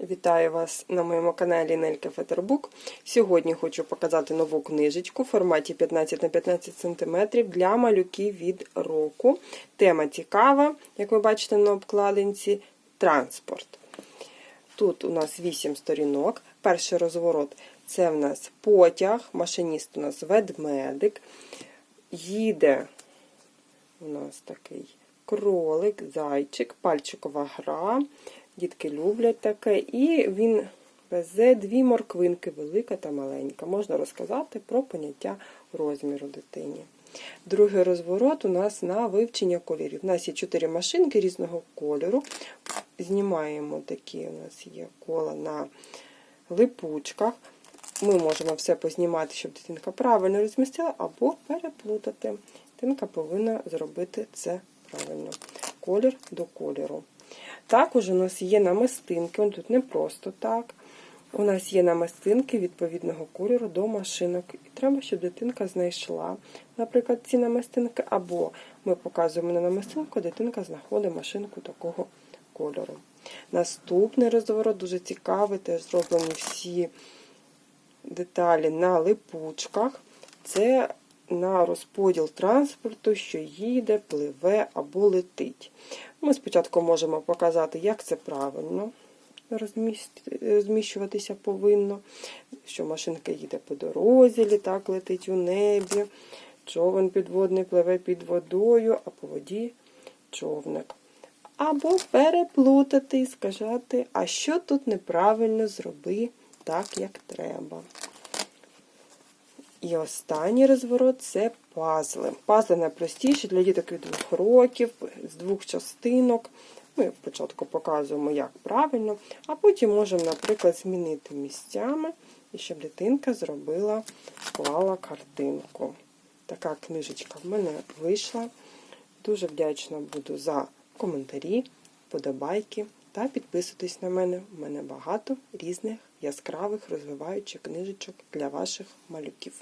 Вітаю вас на моєму каналі Нелька Фетербук. Сьогодні хочу показати нову книжечку в форматі 15 на 15 см для малюків від року. Тема цікава, як ви бачите на обкладинці транспорт. Тут у нас 8 сторінок. Перший розворот це в нас потяг, машиніст у нас ведмедик. Їде у нас такий кролик, зайчик, пальчикова гра. Дітки люблять таке. І він везе дві морквинки, велика та маленька. Можна розказати про поняття розміру дитині. Другий розворот у нас на вивчення кольорів. У нас є чотири машинки різного кольору. Знімаємо такі у нас є кола на липучках. Ми можемо все познімати, щоб дитинка правильно розмістила, або переплутати. Дитинка повинна зробити це правильно. Колір до кольору. Також у нас є намистинки, он тут не просто так. У нас є намистинки відповідного кольору до машинок. І треба, щоб дитинка знайшла, наприклад, ці намистинки, або ми показуємо на намистинку, дитинка знаходить машинку такого кольору. Наступний розворот дуже цікавий, теж зроблені всі деталі на липучках. Це на розподіл транспорту, що їде, пливе або летить. Ми спочатку можемо показати, як це правильно розміщуватися повинно, що машинка їде по дорозі, літак летить у небі, човен підводний пливе під водою, а по воді човник. Або переплутати і сказати, а що тут неправильно зроби так, як треба. І останній розворот це пазли. Пазли найпростіші для діток від двох років, з двох частинок. Ми спочатку показуємо, як правильно, а потім можемо, наприклад, змінити місцями, і щоб дитинка зробила, склала картинку. Така книжечка в мене вийшла. Дуже вдячна буду за коментарі, подобайки та підписуйтесь на мене. У мене багато різних яскравих розвиваючих книжечок для ваших малюків.